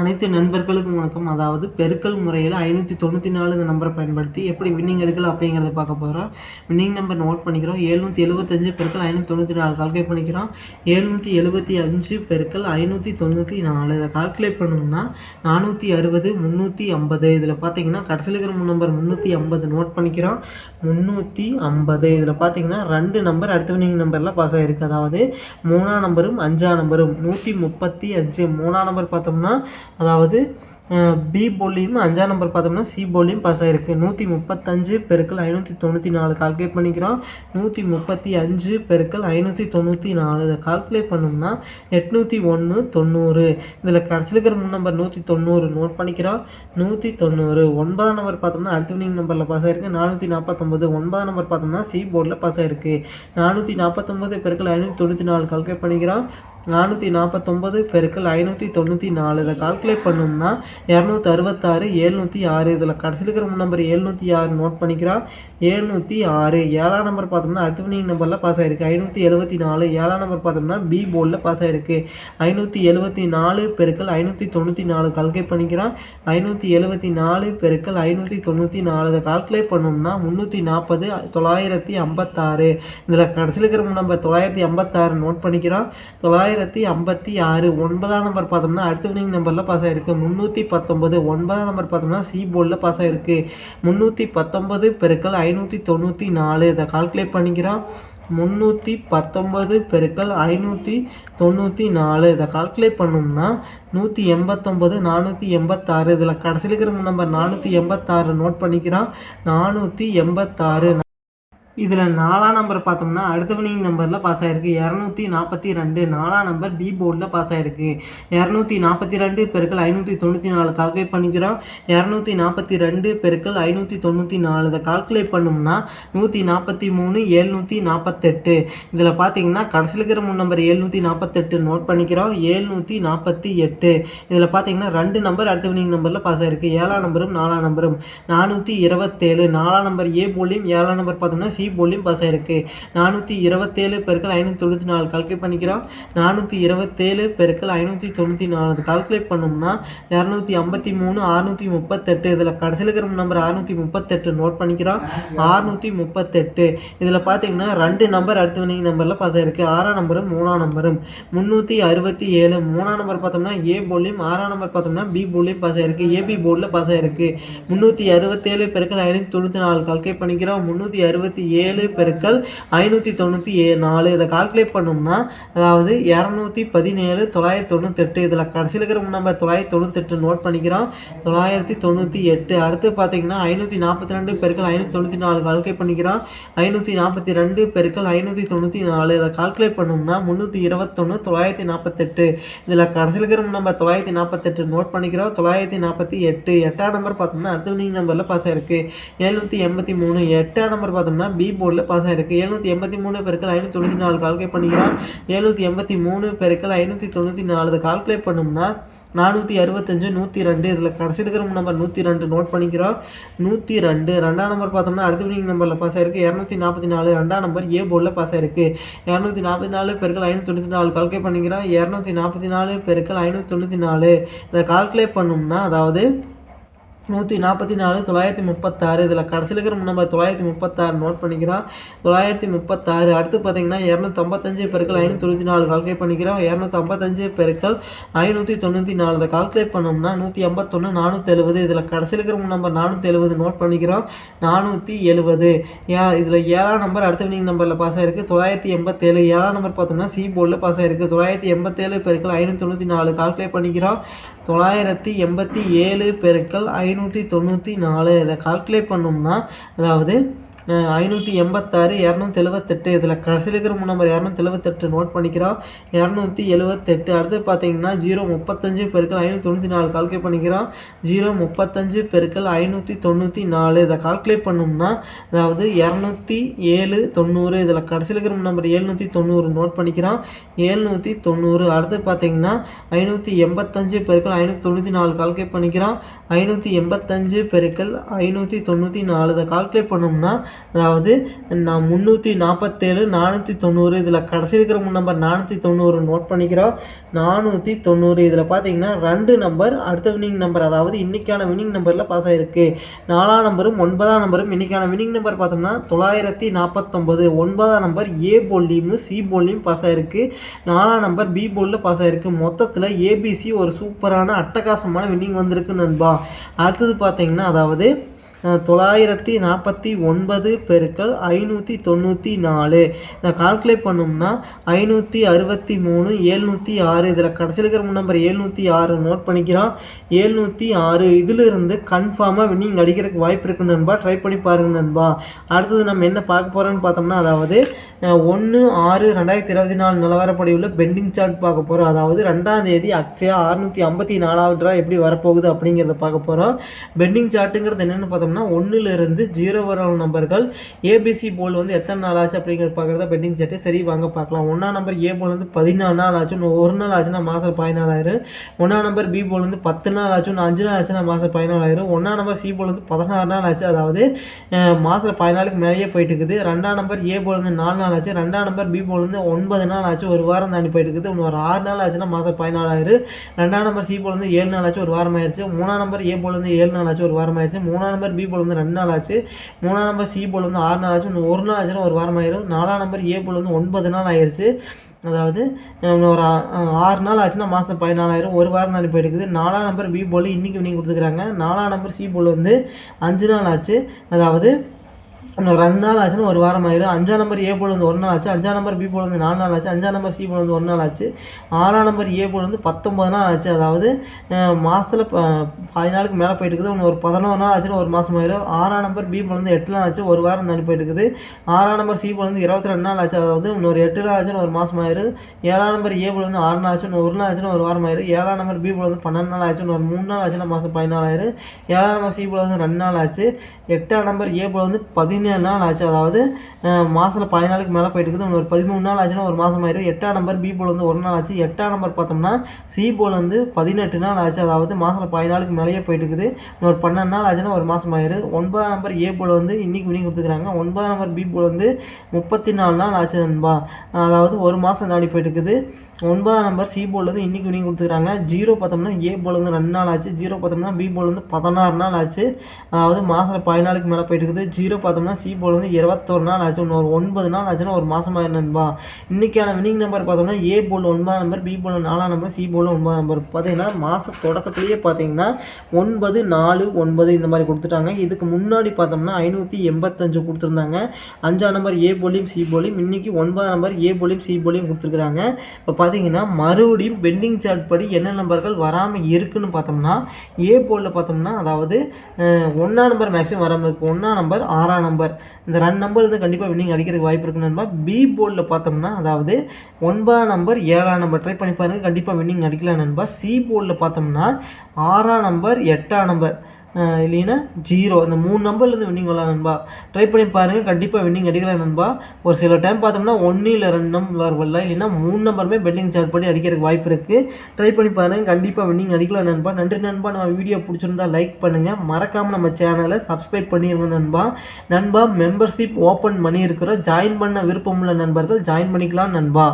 அனைத்து நண்பர்களுக்கும் வணக்கம். அதாவது பெருக்கல் முறையில் ஐநூற்றி தொண்ணூற்றி நாலு இந்த நம்பரை பயன்படுத்தி எப்படி வின்னிங் எடுக்கலாம் அப்படிங்கிறத பார்க்க போகிறோம் வின்னிங் நம்பர் நோட் பண்ணிக்கிறோம். எழுநூற்றி எழுபத்தஞ்சு பெருக்கல் ஐநூற்றி தொண்ணூற்றி நாலு கால்குலேட் பண்ணிக்கிறோம். எழுநூற்றி எழுபத்தி அஞ்சு பெருக்கல் ஐநூற்றி தொண்ணூற்றி நாலு. இதை கால்குலேட் பண்ணோம்னா நானூற்றி அறுபது முந்நூற்றி ஐம்பது. இதில் பார்த்தீங்கன்னா கடைசியில் இருக்கிற நம்பர் முந்நூற்றி ஐம்பது நோட் பண்ணிக்கிறோம். முந்நூற்றி ஐம்பது. இதில் பார்த்தீங்கன்னா ரெண்டு நம்பர் அடுத்த வின்னிங் நம்பரில் பாஸ் ஆகிருக்கு அதாவது மூணாம் நம்பரும் அஞ்சாம் நம்பரும் நூற்றி முப்பத்தி அஞ்சு. மூணாம் நம்பர் பார்த்தோம்னா அதாவது பி போலியும் அஞ்சாம் நம்பர் பார்த்தோம்னா சி போலியும் பாஸ் ஆகிருக்கு நூற்றி முப்பத்தஞ்சு பெருக்கள் ஐநூற்றி தொண்ணூற்றி நாலு கால்குலேட் பண்ணிக்கிறோம். நூற்றி முப்பத்தி அஞ்சு பெருக்கள் ஐநூற்றி தொண்ணூற்றி நாலு. இதை கால்குலேட் பண்ணோம்னா எட்நூற்றி ஒன்று தொண்ணூறு. இதில் கடைசியில் இருக்கிற மூணு நம்பர் நூற்றி தொண்ணூறு நோட் பண்ணிக்கிறோம். நூற்றி தொண்ணூறு. ஒன்பதாம் நம்பர் பார்த்தோம்னா அடுத்த வினிங் நம்பரில் பாஸ் ஆகிருக்கு நானூற்றி நாற்பத்தொம்பது ஒன்பதாம் நம்பர் பார்த்தோம்னா சி போர்டில் பாஸ் ஆகிருக்கு நானூற்றி நாற்பத்தொம்பது பெருக்கள் ஐநூற்றி தொண்ணூற்றி நாலு கால்குலேட் பண்ணிக்கிறோம். நானூற்றி நாற்பத்தொம்பது பெருக்கள் ஐநூற்றி தொண்ணூற்றி நாலு. இதை கால்குலேட் பண்ணோம்னா இரநூத்தி அறுபத்தாறு ஏழ்நூற்றி ஆறு. இதில் கடைசியில் இருக்கிற நம்பர் எழுநூற்றி ஆறு நோட் பண்ணிக்கிறா. ஏழ்நூற்றி ஆறு ஏழாம் நம்பர் பார்த்தோம்னா அடுத்த வினிங் நம்பரில் பாஸ் ஆகிருக்கு ஐநூற்றி எழுபத்தி நாலு ஏழாம் நம்பர் பார்த்தோம்னா பி போர்டில் பாஸ் ஆகிருக்கு ஐநூற்றி எழுபத்தி நாலு பெருக்கள் ஐநூற்றி தொண்ணூற்றி நாலு கால்குலேட் பண்ணிக்கிறான் ஐநூற்றி எழுபத்தி நாலு பெருக்கள் ஐநூற்றி தொண்ணூற்றி நாலு. இதை கால்குலேட் பண்ணோம்னா முந்நூற்றி நாற்பது தொள்ளாயிரத்தி ஐம்பத்தாறு. இதில் கடைசியில் இருக்கிற நம்பர் தொள்ளாயிரத்தி ஐம்பத்தாறு நோட் பண்ணிக்கிறோம் தொள்ளாயிரத்தி ஐம்பத்தி ஆறு ஒன்பதாம் நம்பர் பார்த்தோம்னா அடுத்த வினிங் நம்பரில் பாஸ் ஆகிருக்கு முந்நூற்றி பத்தொம்பது ஒன்பதாம் நம்பர் பார்த்தோம்னா சி போர்டில் பாஸ் ஆகிருக்கு முந்நூற்றி பத்தொம்பது பெருக்கள் ஐநூற்றி தொண்ணூற்றி நாலு. இதை கால்குலேட் பண்ணிக்கிறோம். முந்நூற்றி பத்தொம்பது பெருக்கள் ஐநூற்றி தொண்ணூற்றி நாலு. இதை கால்குலேட் பண்ணோம்னா நூற்றி எண்பத்தொம்பது நானூற்றி எண்பத்தாறு. இதில் கடைசியில் இருக்கிற நம்பர் நானூற்றி எண்பத்தாறு நோட் பண்ணிக்கிறான் நானூற்றி எண்பத்தாறு. இதில் நாலாம் நம்பர் பார்த்தோம்னா அடுத்த வினிங் நம்பரில் பாஸ் ஆகிருக்கு இரநூத்தி நாற்பத்தி ரெண்டு நாலாம் நம்பர் பி போர்டில் பாஸ் ஆகிருக்கு இரநூத்தி நாற்பத்தி ரெண்டு பெருக்கள் ஐநூற்றி தொண்ணூற்றி நாலு கால்குலேட் பண்ணிக்கிறோம். இரநூத்தி நாற்பத்தி ரெண்டு பெருக்கள் ஐநூற்றி தொண்ணூற்றி நாலு. இதை கால்குலேட் பண்ணோம்னா நூற்றி நாற்பத்தி மூணு ஏழ்நூற்றி நாற்பத்தெட்டு. இதில் பார்த்தீங்கன்னா கடைசியில் இருக்கிற மூணு நம்பர் ஏழ்நூற்றி நாற்பத்தெட்டு நோட் பண்ணிக்கிறோம். ஏழ்நூற்றி நாற்பத்தி எட்டு. இதில் பார்த்தீங்கன்னா ரெண்டு நம்பர் அடுத்த வினிங் நம்பரில் பாஸ் ஆகிருக்கு ஏழாம் நம்பரும் நாலாம் நம்பரும் நானூற்றி இருபத்தேழு. நாலாம் நம்பர் ஏ போலியும் ஏழாம் நம்பர் பார்த்தோம்னா சி போலியும் பாஸ் ஆயிருக்கு நானூற்றி இருபத்தேழு பெருக்கள் ஐநூற்றி தொண்ணூற்றி நாலு. கால்குலேட் பண்ணிக்கிறோம். நானூற்றி இருபத்தேழு பெருக்கள் ஐநூற்றி தொண்ணூற்றி நாலு. கால்குலேட் பண்ணோம்னா இரநூத்தி ஐம்பத்தி மூணு அறுநூற்றி முப்பத்தெட்டு. இதில் கடைசியில் இருக்கிற நம்பர் அறுநூற்றி முப்பத்தெட்டு நோட் பண்ணிக்கிறோம். அறுநூற்றி முப்பத்தெட்டு. இதில் பார்த்தீங்கன்னா ரெண்டு நம்பர் அடுத்த வினிங் நம்பரில் பாஸ் ஆயிருக்கு ஆறாம் நம்பரும் மூணாம் நம்பரும் முந்நூற்றி அறுபத்தி ஏழு மூணாம் நம்பர் பார்த்தோம்னா ஏ போலியும் ஆறாம் நம்பர் பார்த்தோம்னா பி போலியும் பாஸ் ஆயிருக்கு ஏபி போர்டில் பாஸ் ஆயிருக்கு முந்நூற்றி அறுபத்தேழு பெருக்கள் ஐநூற்றி தொண்ணூற்றி நாலு. கால்குலேட் பண்ணிக்கிறோம். முந்நூற்றி அறுபத்தி ஏழு பெருக்கள் ஐநூற்றி தொண்ணூற்றி ஏ நாலு. இதை கால்குலேட் பண்ணோம்னா அதாவது இரநூத்தி பதினேழு தொள்ளாயிரத்தி தொண்ணூத்தெட்டு. இதில் கடைசியில் இருக்கிற நம்பர் தொள்ளாயிரத்தி தொண்ணூத்தெட்டு நோட் பண்ணிக்கிறோம். தொள்ளாயிரத்தி தொண்ணூற்றி எட்டு. அடுத்து பார்த்தீங்கன்னா ஐநூற்றி நாற்பத்தி ரெண்டு பெருக்கள் ஐநூற்றி தொண்ணூற்றி நாலு கால்குலேட் பண்ணிக்கிறோம். ஐநூற்றி நாற்பத்தி ரெண்டு பெருக்கள் ஐநூற்றி தொண்ணூற்றி நாலு. இதை கால்குலேட் பண்ணோம்னா முந்நூற்றி இருபத்தொன்று தொள்ளாயிரத்தி நாற்பத்தெட்டு இதில் கடைசியில் இருக்கிற நம்பர் தொள்ளாயிரத்தி நாற்பத்தெட்டு நோட் பண்ணிக்கிறோம். தொள்ளாயிரத்தி நாற்பத்தி எட்டு. எட்டாம் நம்பர் பார்த்தோம்னா அடுத்த வினிங் நம்பரில் பாஸ் ஆயிருக்கு. எழுநூற்றி எண்பத்தி மூணு. எட்டாம் நம்பர் பார்த்தோம்னா பி போர்டில் பாஸ் ஆயிருக்கு. எழுநூற்றி எண்பத்தி மூணு பெருக்கள் ஐநூற்றி தொண்ணூற்றி நாலு கால்குலேட் பண்ணிக்கிறோம் எழுநூற்றி எண்பத்தி மூணு பெருக்கள் ஐநூற்றி தொண்ணூற்றி நாலு. கால்குலேட் பண்ணோம்னா நானூற்றி அறுபத்தஞ்சு நூற்றி ரெண்டு. இதில் கடைசி இருக்கிற நம்பர் நூற்றி ரெண்டு நோட் பண்ணிக்கிறோம். நூற்றி ரெண்டு. ரெண்டாம் நம்பர் பார்த்தோம்னா அடுத்த வினிங் நம்பரில் பாஸ் ஆயிருக்கு. இரநூத்தி நாற்பத்தி நாலு. ரெண்டாம் நம்பர் ஏ போர்டில் பாஸ் ஆயிருக்கு. இரநூத்தி நாற்பத்தி நாலு பெருக்கள் ஐநூற்றி தொண்ணூற்றி நாலு கால்குலேட் பண்ணிக்கிறோம் இரநூத்தி நாற்பத்தி நாலு பெருக்கள் ஐநூற்றி தொண்ணூற்றி நாலு. இதை கால்குலேட் பண்ணோம்னா அதாவது நூற்றி நாற்பத்தி நாலு தொள்ளாயிரத்தி முப்பத்தாறு இதில் கடைசியில் இருக்கிற நம்பர் தொள்ளாயிரத்தி முப்பத்தாறு நோட் பண்ணிக்கிறோம். தொள்ளாயிரத்தி முப்பத்தாறு அடுத்து பார்த்தீங்கன்னா இரநூத்தம்பத்தஞ்சு பெருக்கள் ஐநூற்றி தொண்ணூற்றி நாலு கால்குலேட் பண்ணிக்கிறோம். இரநூத்தம்பத்தஞ்சு பெருக்கள் ஐநூற்றி தொண்ணூற்றி நாலு இதை கால்குலேட் பண்ணோம்னா நூற்றி ஐம்பத்தொன்று நானூற்றி எழுபது இதில் கடைசியில் இருக்கிற நம்பர் நானூற்றி எழுபது நோட் பண்ணிக்கிறோம். நானூற்றி எழுபது ஏ இதில் ஏழாம் நம்பர் அடுத்த வினிங் நம்பரில் பாஸ் ஆகிருக்கு தொள்ளாயிரத்தி எண்பத்தேழு ஏழாம் நம்பர் பார்த்தோம்னா சி போர்டில் பாஸ் ஆகிருக்கு தொள்ளாயிரத்தி எண்பத்தேழு பெருக்கள் ஐநூற்றி தொண்ணூற்றி நாலு கால்குலேட் பண்ணிக்கிறோம். தொள்ளாயிரத்தி எண்பத்தி ஏழு பெருக்கள் ஐ ஐநூற்றி தொண்ணூற்றி நாலு இதை கால்குலேட் பண்ணோம்னா அதாவது ஐநூற்றி எண்பத்தாறு இரநூத்தி எழுபத்தெட்டு இதில் கடைசியில் இருக்கிற மூணு நம்பர் இரநூத்தி எழுபத்தெட்டு நோட் பண்ணிக்கிறோம். இரநூத்தி எழுபத்தெட்டு அடுத்து பார்த்தீங்கன்னா ஜீரோ முப்பத்தஞ்சு பெருக்கள் ஐநூற்றி தொண்ணூற்றி நாலு கால்குலேட் பண்ணிக்கிறோம். ஜீரோ முப்பத்தஞ்சு பெருக்கள் ஐநூற்றி தொண்ணூற்றி நாலு. இதை கால்குலேட் பண்ணோம்னா அதாவது இரநூத்தி ஏழு தொண்ணூறு. இதில் கடைசியில் இருக்கிற நம்பர் ஏழ்நூற்றி தொண்ணூறு நோட் பண்ணிக்கிறோம். ஏழ்நூற்றி தொண்ணூறு. அடுத்து பார்த்தீங்கன்னா ஐநூற்றி எண்பத்தஞ்சு பெருக்கள் ஐநூற்றி தொண்ணூற்றி நாலு கால்குலேட் பண்ணிக்கிறோம். ஐநூற்றி எண்பத்தஞ்சு பெருக்கள் ஐநூற்றி தொண்ணூற்றி நாலு. இதை கால்குலேட் பண்ணோம்னா அதாவது நான் முந்நூற்றி நாற்பத்தேழு நானூற்றி தொண்ணூறு இதில் கடைசி இருக்கிற மூணு நம்பர் நானூற்றி தொண்ணூறு நோட் பண்ணிக்கிறோம். நானூற்றி தொண்ணூறு இதில் பார்த்தீங்கன்னா ரெண்டு நம்பர் அடுத்த வினிங் நம்பர் அதாவது இன்றைக்கான வினிங் நம்பரில் பாஸ் ஆகிருக்கு நாலாம் நம்பரும் ஒன்பதாம் நம்பரும் இன்றைக்கான வினிங் நம்பர் பார்த்தோம்னா தொள்ளாயிரத்தி நாற்பத்தொம்பது ஒன்பதாம் நம்பர் ஏ போல்லையும் சி போல்லையும் பாஸ் ஆகிருக்கு நாலாம் நம்பர் பி போலில் பாஸ் ஆகிருக்கு மொத்தத்தில் ஏபிசி ஒரு சூப்பரான அட்டகாசமான வின்னிங் வந்திருக்கு நண்பா. அடுத்தது பார்த்தீங்கன்னா அதாவது தொள்ளாயிரத்தி நாற்பத்தி ஒன்பது பெருக்கள் ஐநூற்றி தொண்ணூற்றி நாலு. இதை கால்குலேட் பண்ணோம்னா ஐநூற்றி அறுபத்தி மூணு ஏழ்நூற்றி ஆறு. இதில் கடைசியில் இருக்கிற நம்பர் ஏழ்நூற்றி ஆறு நோட் பண்ணிக்கிறோம். ஏழ்நூற்றி ஆறு இதிலிருந்து கன்ஃபார்மாக வின்னிங் அடிக்கிறதுக்கு வாய்ப்பு இருக்கு நண்பா. ட்ரை பண்ணி பாருங்க நண்பா. அடுத்தது நம்ம என்ன பார்க்க போகிறோம்னு பார்த்தோம்னா அதாவது ஒன்று ஆறு ரெண்டாயிரத்தி இருபத்தி நாலு நிலவரப்படி உள்ள பெண்டிங் சார்ட் பார்க்க போகிறோம் அதாவது ரெண்டாம் தேதி அக்ஷயா அறுநூற்றி ஐம்பத்தி நாலாவது ரூபா எப்படி வரப்போகுது அப்படிங்கிறத பார்க்க போகிறோம் பெண்டிங் சார்ட்டுங்கிறது என்னென்னு பார்த்தோம்னா ஒன்றுலேருந்து ஜீரோ வர நம்பர்கள் ஏபிசி போல் வந்து எத்தனை நாள் ஆச்சு அப்படிங்கிறது பார்க்குறத பெண்டிங் சார்ட்டு சரி வாங்க பார்க்கலாம். ஒன்றாம் நம்பர் ஏ போல் வந்து பதினாலு நாள் ஆச்சு ஒரு நாள் ஆச்சுன்னா மாதம் பதினாலாயிரம். ஒன்றாம் நம்பர் பி போல் வந்து பத்து நாள் ஆச்சு ஒன்று அஞ்சு நாள் ஆச்சுன்னா மாதம் பதினாலாயிரம். ஒன்றாம் நம்பர் சி போல் வந்து பதினாறு நாள் ஆச்சு அதாவது மாதம் பதினாலுக்கு மேலேயே போயிட்டு இருக்குது ரெண்டாம் நம்பர் ஏ போல் வந்து நாலு நாள் ஆச்சு ரெண்டாம் நம்பர் பி போல் வந்து ஒன்பது நாள் ஆச்சு ஒரு வாரம் தாண்டி போயிட்டு இருக்குது இன்னும் ஒரு ஆறு நாள் ஆச்சுன்னா மாதம் பதினாலாயிரம். ரெண்டாம் நம்பர் சி போல் வந்து ஏழு நாள் ஆச்சு ஒரு வாரம் ஆயிடுச்சு மூணாம் நம்பர் ஏ போல் வந்து ஏழு நாள் ஆச்சு ஒரு வாரம் ஆயிடுச்சு மூணாம் நம்பர் பி போல் வந்து ரெண்டு நாள் ஆச்சு. மூணாம் நம்பர் சி போல் வந்து ஆறு நாள் ஆச்சு. இன்னும் ஒரு நாள் ஆச்சுன்னா ஒரு வாரம் ஆயிரும். நாலாம் நம்பர் ஏ போல் வந்து ஒன்பது நாள் ஆயிடுச்சு அதாவது இன்னும் ஒரு ஆறு நாள் ஆச்சுன்னா மாதம் பதினாலாயிரம் ஒரு வாரம் தாண்டி போயிருக்குது நாலாம் நம்பர் பி போல் இன்றைக்கி வினிங் கொடுத்துக்கிறாங்க நாலாம் நம்பர் சி போல் வந்து அஞ்சு நாள் ஆச்சு. அதாவது இன்னும் ரெண்டு நாள் ஆச்சுன்னா ஒரு வாரம் ஆயிரும் அஞ்சாம் நம்பர் ஏ போல் வந்து ஒரு நாள் ஆச்சு அஞ்சாம் நம்பர் பி போல் வந்து நாலு நாள் ஆச்சு அஞ்சாம் நம்பர் சி போல் வந்து ஒரு நாள் ஆச்சு ஆறாம் நம்பர் ஏ போல் வந்து பத்தொம்பது நாள் ஆச்சு அதாவது மாதத்தில் பதினாலுக்கு மேலே போயிட்டு இருக்குது இன்னும் ஒரு பதினோரு நாள் ஆச்சுன்னா ஒரு மாதம் ஆயிரும் ஆறாம் நம்பர் பி போல் வந்து எட்டு நாள் ஆச்சு ஒரு வாரம் தாண்டி போயிட்டு இருக்குது ஆறாம் நம்பர் சி போல் வந்து இருபத்தி ரெண்டு நாள் ஆச்சு அதாவது இன்னொரு எட்டு நாள் ஆச்சுன்னு ஒரு மாதம் ஆயிரும் ஏழாம் நம்பர் ஏ போல் வந்து ஆறு நாள் ஆச்சு ஒரு நாள் ஆச்சுன்னா ஒரு வாரம் ஆயிரும் ஏழாம் நம்பர் பி போல் வந்து பன்னெண்டு நாள் ஆச்சு இன்னும் ஒரு மூணு நாள் ஆச்சுன்னா மாதம் பதினாலாயிரம் ஏழாம் நம்பர் சி போல் வந்து ரெண்டு நாள் ஆச்சு எட்டாம் நம்பர் ஏ போல் வந்து பதினேழு நாள் ஆச்சு. அதாவது மாதத்தில் பதினாலுக்கு மேலே போயிட்டு இருக்குது. ஒரு பதிமூணு நாள் ஆச்சுன்னா ஒரு மாதம் ஆயிரும். எட்டாம் நம்பர் பி போல் வந்து ஒரு நாள் ஆச்சு. எட்டாம் நம்பர் பார்த்தோம்னா சி போல் வந்து பதினெட்டு நாள் ஆச்சு. அதாவது மாதத்தில் பதினாலுக்கு மேலேயே போயிட்டு இருக்குது. ஒரு பன்னெண்டு நாள் ஆச்சுன்னா ஒரு மாதம் ஆயிரும். ஒன்பதாம் நம்பர் ஏ போல் வந்து இன்னைக்கு வினிங் கொடுத்துக்கிறாங்க. ஒன்பதாம் நம்பர் பி போல் வந்து முப்பத்தி நாலு நாள் ஆச்சு நண்பா. அதாவது ஒரு மாதம் தாண்டி போயிட்டு இருக்குது. ஒன்பதாம் நம்பர் சி போல் வந்து இன்னைக்கு வினிங் கொடுத்துக்கிறாங்க. ஜீரோ பார்த்தோம்னா ஏ போல் வந்து ரெண்டு நாள் ஆச்சு. ஜீரோ பார்த்தோம்னா பி போல் வந்து பதினாறு நாள் ஆச்சு. அதாவது மாதத்தில் பதினாலுக்கு மேலே போயிட்டு இருக்குது. ஜீரோ பார்த்தோம்னா சி போல் வந்து இருபத்தொரு நாள் ஆச்சு இன்னும் ஒரு ஒன்பது நாள் ஆச்சுன்னா ஒரு மாதம் ஆயிரம் நண்பா? இன்றைக்கான வினிங் நம்பர் பார்த்தோம்னா ஏ போல் ஒன்பதாம் நம்பர் பி போல் நாலாம் நம்பர் சி போல் ஒன்பதாம் நம்பர் பார்த்தீங்கன்னா மாத தொடக்கத்துலேயே பார்த்தீங்கன்னா ஒன்பது நாலு ஒன்பது இந்த மாதிரி கொடுத்துட்டாங்க. இதுக்கு முன்னாடி பார்த்தோம்னா ஐநூற்றி எண்பத்தஞ்சு கொடுத்துருந்தாங்க. அஞ்சாம் நம்பர் ஏ போலியும் சி போலியும் இன்னைக்கு ஒன்பதாம் நம்பர் ஏ போலியும் சி போலியும் கொடுத்துருக்குறாங்க. இப்போ பார்த்தீங்கன்னா மறுபடியும் பெண்டிங் சார்ட் படி என்ன நம்பர்கள் வராமல் இருக்குன்னு பார்த்தோம்னா ஏ போலில் பார்த்தோம்னா அதாவது ஒன்றாம் நம்பர் மேக்ஸிமம் வராமல் இருக்கும் ஒன்றாம் நம்பர் ஆறாம் நம்பர் நம்பர் இந்த ரெண்டு நம்பர் வந்து கண்டிப்பாக வின்னிங் அடிக்கிறதுக்கு வாய்ப்பு இருக்குன்னு நண்பா. பி போர்டில் பார்த்தோம்னா அதாவது ஒன்பதாம் நம்பர் ஏழாம் நம்பர் ட்ரை பண்ணி பாருங்கள் கண்டிப்பாக வின்னிங் அடிக்கலாம் நண்பா. சி போர்டில் பார்த்தோம்னா ஆறாம் நம்பர் எட்டாம் நம்பர் இல்லைன்னா ஜீரோ. இந்த மூணு நம்பர்லேருந்து வின்னிங் வரலாம் நண்பா. ட்ரை பண்ணி பாருங்கள் கண்டிப்பாக வின்னிங் அடிக்கலாம் நண்பா. ஒரு சில டைம் பார்த்தோம்னா ஒன்று இல்லை ரெண்டு நம்பர் வரலாம். இல்லைன்னா மூணு நம்பருமே பெட்டிங் சார்ட் படி அடிக்கிறதுக்கு வாய்ப்பு இருக்குது ட்ரை பண்ணி பாருங்கள் கண்டிப்பாக வின்னிங் அடிக்கலாம் நண்பா. நன்றி நண்பா. நம்ம வீடியோ பிடிச்சிருந்தா லைக் பண்ணுங்கள் மறக்காமல் நம்ம சேனலை சப்ஸ்கிரைப் பண்ணிடுங்க நண்பா. நண்பா மெம்பர்ஷிப் ஓப்பன் பண்ணியிருக்கிறோம். ஜாயின் பண்ண விருப்பமுள்ள நண்பர்கள் ஜாயின் பண்ணிக்கலாம் நண்பா.